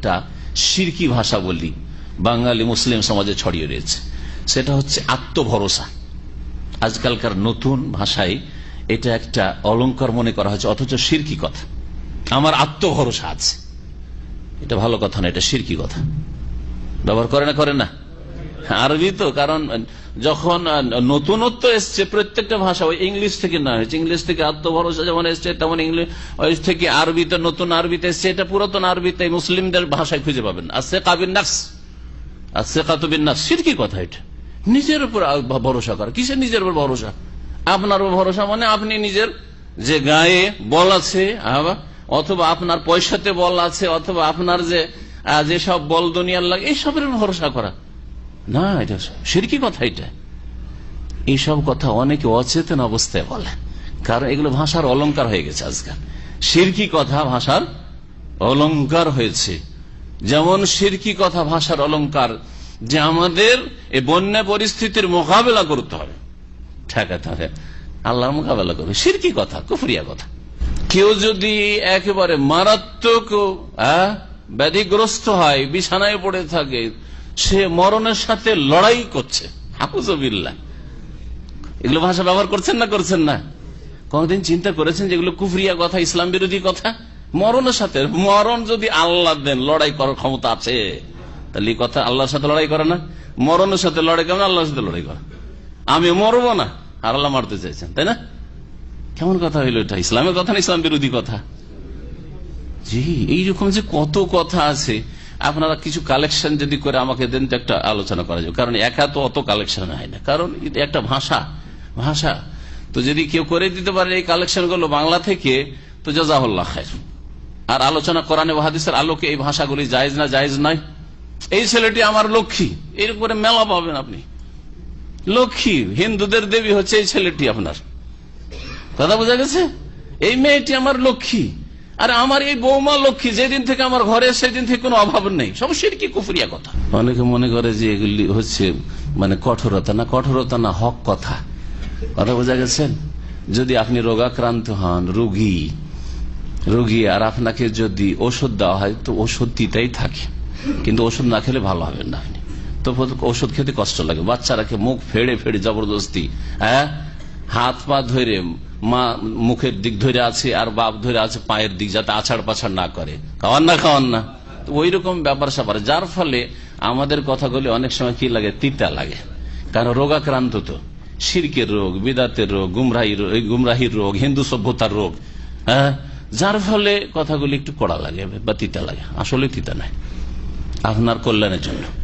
একটা সিরকি ভাষা বলি, বাঙালি মুসলিম সমাজে ছড়িয়ে রয়েছে। সেটা হচ্ছে আত্মভরসা। আজকালকার নতুন ভাষায় এটা একটা অলঙ্কার মনে করা হয়েছে, অথচ সিরকি কথা। আমার আত্মভরসা আছে। এটা ভালো কথা না, এটা সিরকি কথা। ব্যবহার করে না করে না। আরবি তো, কারণ যখন নতুনত্ব এসছে প্রত্যেকটা ভাষা, ওই ইংলিশ থেকে না, হয়েছে ইংলিশ থেকে আত্মভরসা যেমন এসছে, তেমন ইংলিশ থেকে আরবিতে নতুন আরবিতে এসছে, এটা পুরাতন আরবিতে মুসলিমদের ভাষায় খুঁজে পাবেন। আসছে কাবিন নাফস আসছে কাতুবিন সিরকি কথা এটা। নিজের উপর ভরসা করা। নিজের উপর ভরসা? আপনার মানে আপনি নিজের যে গায়ে বল আছে অথবা আপনার পয়সাতে বল আছে, অথবা আপনার যে যেসব বল দুনিয়ার লাগে এইসবের ভরসা করা। না, এটা সিরকি কথা এটা? এইসব কথা অনেকে অচেতন অবস্থায় বলে কারণ এগুলো ভাষার অলঙ্কার হয়ে গেছে আজকাল। সিরকি কথা ভাষার অলঙ্কার হয়েছে? যেমন সিরকি কথা ভাষার অলঙ্কার যে আমাদের এই বন্যা পরিস্থিতির মোকাবেলা করতে হবে। ঠেকাতে হবে আল্লাহর মোকাবেলা করবে। সিরকি কথা? কুফরিয়া কথা। কেউ যদি একেবারে মারাত্মক ব্যাধিগ্রস্ত হয়, বিছানায় পড়ে থাকে সে মরণের সাথে লড়াই করছে। হাকুজবিল্লা এগুলো ভাষা ব্যবহার করছেন না করছেন না? কোনদিন চিন্তা করেছেন যেগুলো কুফরিয়া কথা, ইসলাম বিরোধী কথা? মরণের সাথে, মরণ যদি আল্লাহ দেন, লড়াই করার ক্ষমতা আছে, তাহলে কথা আল্লাহর সাথে লড়াই করে না? মরণের সাথে লড়াই কেমন আল্লাহর সাথে লড়াই করে? আমি মরবো না, আর আল্লাহ মারতে চাইছেন, তাই না? কেমন কথা হইল এটা? ইসলামের কথা না ইসলাম বিরোধী কথা? জি, এইরকম যে কত কথা আছে আপনারা কিছু কালেকশন যদি করে আমাকে দেন, তো একটা আলোচনা করা যাবে। কারণ একা তো অত কালেকশন হয় না। কারণ একটা ভাষা ভাষা। তো যদি কেউ করে দিতে পারে এই কালেকশনগুলো বাংলা থেকে, তো জাজাহুল্লাহ খায় আর আলোচনা কোরআনে হাদিসের আলোকে এই ভাষাগুলি জায়জ না জায়জ নয়। এই ছেলেটি আমার লক্ষ্মী। এর উপরে মেলা পাবেন আপনি। লক্ষ্মী, হিন্দুদের দেবী হচ্ছে এই ছেলেটি আপনার। কথা বোঝা গেছে? এই মেয়েটি আমার লক্ষ্মী। আর আমার এই বৌমা লক্ষ্মী যেদিন থেকে আমার ঘরে, সেদিন থেকে কোনো অভাব নেই। সব কি কুফুরিয়া কথা? অনেকে মনে করে যে এগুলি হচ্ছে মানে কঠোরতা। না কঠোরতা না, হক কথা। কথা বোঝা গেছেন? যদি আপনি রোগাক্রান্ত হন, রোগী রোগী, আর আপনাকে যদি ওষুধ দেওয়া হয়, তো ওষুধ দিতেই থাকে। কিন্তু ওষুধ না খেলে ভালো হবেন না আপনি। তো ওষুধ খেতে কষ্ট লাগে। বাচ্চারাকে মুখ ফেড়ে ফেড়ে জবরদস্তি হ্যাঁ? হাত পা ধরে মা মুখের দিক ধরে আছে আর বাপ ধরে আছে পায়ের দিক যাতে আছাড় পাছাড় না করে। খাওয়ান না খাওয়ান না। ওই রকম ব্যাপার স্যাপার। যার ফলে আমাদের কথাগুলি অনেক সময় কি লাগে? তিতা লাগে। কারণ রোগাক্রান্ত তো। সিরকের রোগ, বিদাতের রোগ, গুমরাহি গুমরাহির রোগ, হিন্দু সভ্যতার রোগ হ্যাঁ? যার ফলে কথাগুলি একটু কড়া লাগে বা তিতা লাগে। আসলে তিতা নাই। আপনার কল্যাণের জন্য।